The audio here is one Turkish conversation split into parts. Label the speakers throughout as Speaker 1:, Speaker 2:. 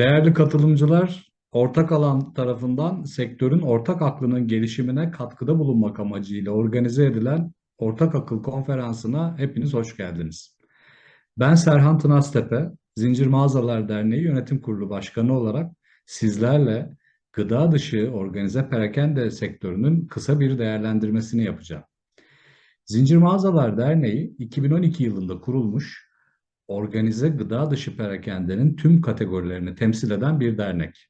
Speaker 1: Değerli katılımcılar, ortak alan tarafından sektörün ortak aklının gelişimine katkıda bulunmak amacıyla organize edilen Ortak Akıl Konferansı'na hepiniz hoş geldiniz. Ben Serhan Tınaztepe, Zincir Mağazalar Derneği Yönetim Kurulu Başkanı olarak sizlerle gıda dışı organize perakende sektörünün kısa bir değerlendirmesini yapacağım. Zincir Mağazalar Derneği 2012 yılında kurulmuş organize gıda dışı perakendenin tüm kategorilerini temsil eden bir dernek.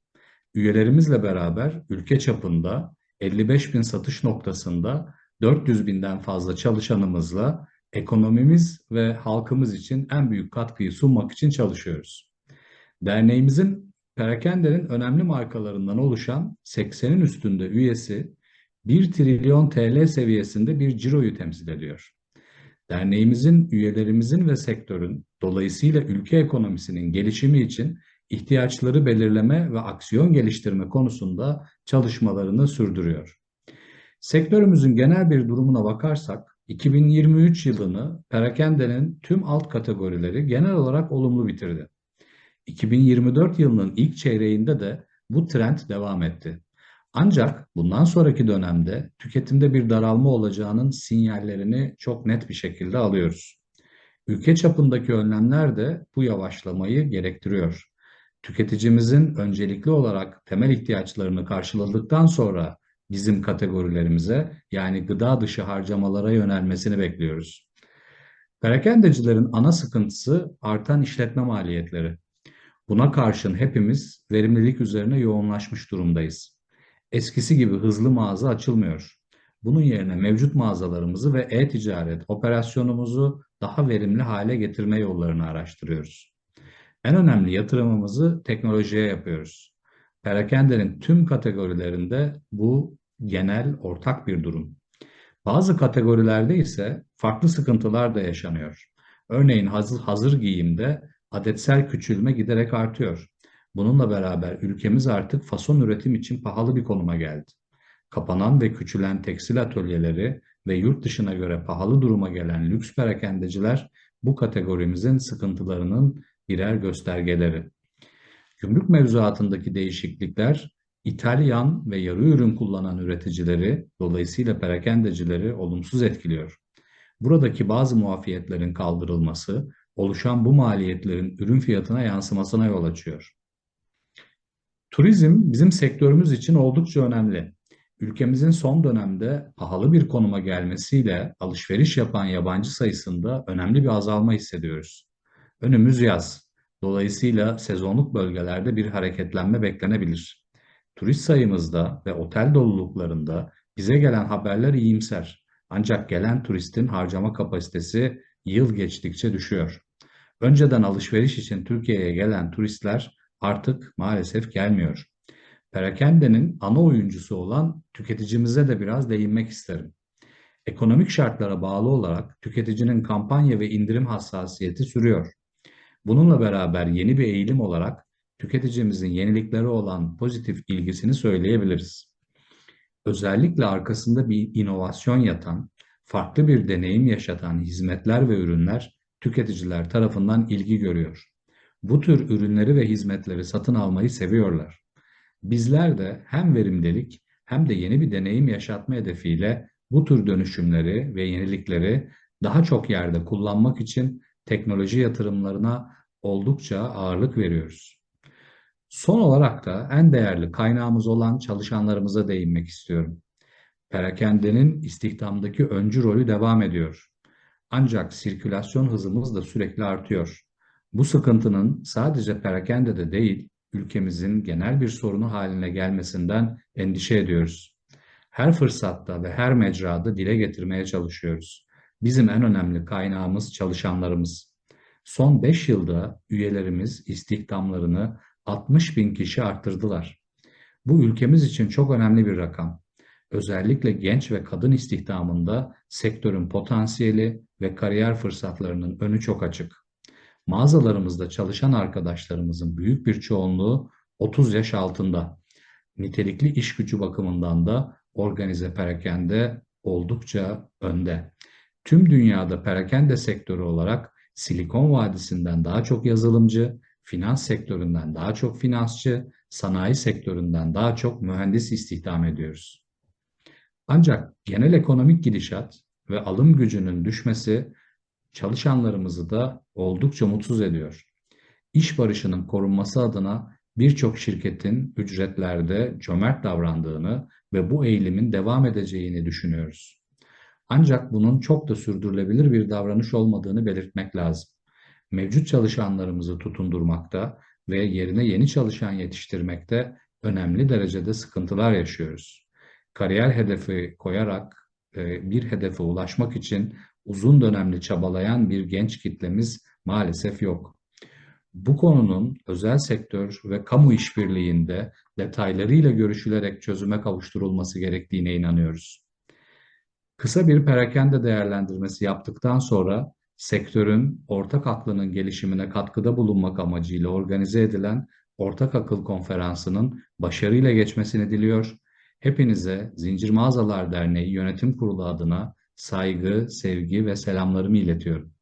Speaker 1: Üyelerimizle beraber ülke çapında 55 bin satış noktasında 400 binden fazla çalışanımızla ekonomimiz ve halkımız için en büyük katkıyı sunmak için çalışıyoruz. Derneğimizin perakendenin önemli markalarından oluşan 80'in üstünde üyesi 1 trilyon TL seviyesinde bir ciroyu temsil ediyor. Derneğimizin, üyelerimizin ve sektörün dolayısıyla ülke ekonomisinin gelişimi için ihtiyaçları belirleme ve aksiyon geliştirme konusunda çalışmalarını sürdürüyor. Sektörümüzün genel bir durumuna bakarsak 2023 yılını perakendenin tüm alt kategorileri genel olarak olumlu bitirdi. 2024 yılının ilk çeyreğinde de bu trend devam etti. Ancak bundan sonraki dönemde tüketimde bir daralma olacağının sinyallerini çok net bir şekilde alıyoruz. Ülke çapındaki önlemler de bu yavaşlamayı gerektiriyor. Tüketicimizin öncelikli olarak temel ihtiyaçlarını karşıladıktan sonra bizim kategorilerimize yani gıda dışı harcamalara yönelmesini bekliyoruz. Perakendecilerin ana sıkıntısı artan işletme maliyetleri. Buna karşın hepimiz verimlilik üzerine yoğunlaşmış durumdayız eskisi gibi hızlı mağaza açılmıyor. Bunun yerine mevcut mağazalarımızı ve e-ticaret operasyonumuzu daha verimli hale getirme yollarını araştırıyoruz. En önemli yatırımımızı teknolojiye yapıyoruz. Perakendenin tüm kategorilerinde bu genel ortak bir durum. Bazı kategorilerde ise farklı sıkıntılar da yaşanıyor. Örneğin hazır, hazır giyimde adetsel küçülme giderek artıyor. Bununla beraber ülkemiz artık fason üretim için pahalı bir konuma geldi. Kapanan ve küçülen tekstil atölyeleri ve yurt dışına göre pahalı duruma gelen lüks perakendeciler bu kategorimizin sıkıntılarının birer göstergeleri. Gümrük mevzuatındaki değişiklikler İtalyan ve yarı ürün kullanan üreticileri, dolayısıyla perakendecileri olumsuz etkiliyor. Buradaki bazı muafiyetlerin kaldırılması, oluşan bu maliyetlerin ürün fiyatına yansımasına yol açıyor. Turizm bizim sektörümüz için oldukça önemli. Ülkemizin son dönemde pahalı bir konuma gelmesiyle alışveriş yapan yabancı sayısında önemli bir azalma hissediyoruz. Önümüz yaz. Dolayısıyla sezonluk bölgelerde bir hareketlenme beklenebilir. Turist sayımızda ve otel doluluklarında bize gelen haberler iyimser. Ancak gelen turistin harcama kapasitesi yıl geçtikçe düşüyor. Önceden alışveriş için Türkiye'ye gelen turistler artık maalesef gelmiyor. Perakende'nin ana oyuncusu olan tüketicimize de biraz değinmek isterim. Ekonomik şartlara bağlı olarak tüketicinin kampanya ve indirim hassasiyeti sürüyor. Bununla beraber yeni bir eğilim olarak tüketicimizin yeniliklere olan pozitif ilgisini söyleyebiliriz. Özellikle arkasında bir inovasyon yatan, farklı bir deneyim yaşatan hizmetler ve ürünler tüketiciler tarafından ilgi görüyor bu tür ürünleri ve hizmetleri satın almayı seviyorlar. Bizler de hem verimlilik hem de yeni bir deneyim yaşatma hedefiyle bu tür dönüşümleri ve yenilikleri daha çok yerde kullanmak için teknoloji yatırımlarına oldukça ağırlık veriyoruz. Son olarak da en değerli kaynağımız olan çalışanlarımıza değinmek istiyorum. Perakendenin istihdamdaki öncü rolü devam ediyor. Ancak sirkülasyon hızımız da sürekli artıyor. Bu sıkıntının sadece perakende değil, ülkemizin genel bir sorunu haline gelmesinden endişe ediyoruz. Her fırsatta ve her mecrada dile getirmeye çalışıyoruz. Bizim en önemli kaynağımız çalışanlarımız. Son 5 yılda üyelerimiz istihdamlarını 60 bin kişi arttırdılar. Bu ülkemiz için çok önemli bir rakam. Özellikle genç ve kadın istihdamında sektörün potansiyeli ve kariyer fırsatlarının önü çok açık. Mağazalarımızda çalışan arkadaşlarımızın büyük bir çoğunluğu 30 yaş altında. Nitelikli iş gücü bakımından da organize perakende oldukça önde. Tüm dünyada perakende sektörü olarak Silikon Vadisi'nden daha çok yazılımcı, finans sektöründen daha çok finansçı, sanayi sektöründen daha çok mühendis istihdam ediyoruz. Ancak genel ekonomik gidişat ve alım gücünün düşmesi çalışanlarımızı da oldukça mutsuz ediyor. İş barışının korunması adına birçok şirketin ücretlerde cömert davrandığını ve bu eğilimin devam edeceğini düşünüyoruz. Ancak bunun çok da sürdürülebilir bir davranış olmadığını belirtmek lazım. Mevcut çalışanlarımızı tutundurmakta ve yerine yeni çalışan yetiştirmekte önemli derecede sıkıntılar yaşıyoruz. Kariyer hedefi koyarak e, bir hedefe ulaşmak için uzun dönemli çabalayan bir genç kitlemiz maalesef yok. Bu konunun özel sektör ve kamu işbirliğinde detaylarıyla görüşülerek çözüme kavuşturulması gerektiğine inanıyoruz. Kısa bir perakende değerlendirmesi yaptıktan sonra sektörün ortak aklının gelişimine katkıda bulunmak amacıyla organize edilen Ortak Akıl Konferansı'nın başarıyla geçmesini diliyor. Hepinize Zincir Mağazalar Derneği Yönetim Kurulu adına saygı, sevgi ve selamlarımı iletiyorum.